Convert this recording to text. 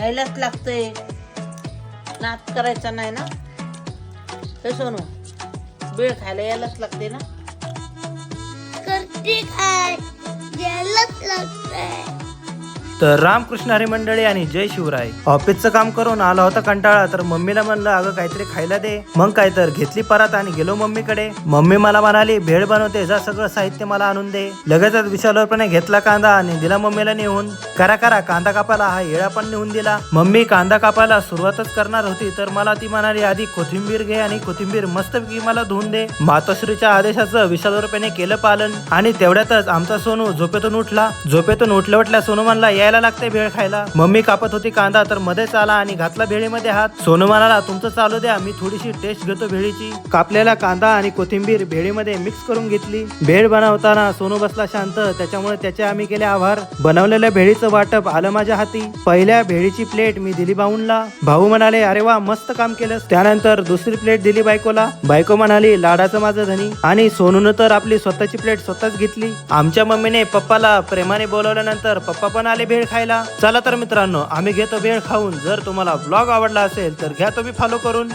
यायलाच लागतंय. नात करायचा नाही ना? हे सोनू बेळ खायला यायलाच लागते ना? करते काय? यायलाच लागतंय. तर रामकृष्ण हरी मंडळी आणि जय शिवराय. ऑफिसचं काम करून आला होता कंटाळा तर मम्मीला म्हणलं अगं काहीतरी खायला दे. मग काय तर घेतली परत आणि गेलो मम्मीकडे. मम्मी मला म्हणाली भेळ बनवते जा सगळं साहित्य मला आणून दे. लगेचच विशालपणे घेतला कांदा आणि दिला मम्मीला नेऊन. करा करा कांदा कापायला. हा येळा पण नेऊन दिला. मम्मी कांदा कापायला सुरुवातच करणार होती तर मला ती म्हणाली आधी कोथिंबीर घे आणि कोथिंबीर मस्तपैकी मला धुवून दे. मातोश्रीच्या आदेशाचं विशालवरपणे केलं पालन. आणि तेवढ्यातच आमचा सोनू झोपेतून उठला. झोपेतून उठल्या उठल्या सोनू म्हणला यायला लागते भेळ खायला. मम्मी कापत होती कांदा तर मध्येच आला आणि घातला भेळीमध्ये हात. सोनू म्हणाला तुमचं चालू द्या मी थोडीशी टेस्ट घेतो भेळीची. कापलेला कांदा आणि कोथिंबीर भेळीमध्ये मिक्स करून घेतली. भेळ बनवताना सोनू बसला शांत त्याच्यामुळे त्याचे आम्ही केले आभार. बनवलेल्या भेळीचं वाटप आलं माझ्या हाती. पहिल्या भेळीची प्लेट मी दिली भाऊंला भाऊ म्हणाले अरे वा मस्त काम केलं त्यानंतर दुसरी प्लेट दिली बायकोला. बायको म्हणाली लाडाचं माझं धनी. आणि सोनून तर आपली स्वतःची प्लेट स्वतःच घेतली. आमच्या मम्मीने पप्पाला प्रेमाने बोलवल्यानंतर पप्पा पण आले भेळ खायला. चला तर मित्रांनो आम्ही घेतो भेळ खाऊन. जर तुम्हाला ब्लॉग आवडला असेल तर घ्या तुम्ही फॉलो करून.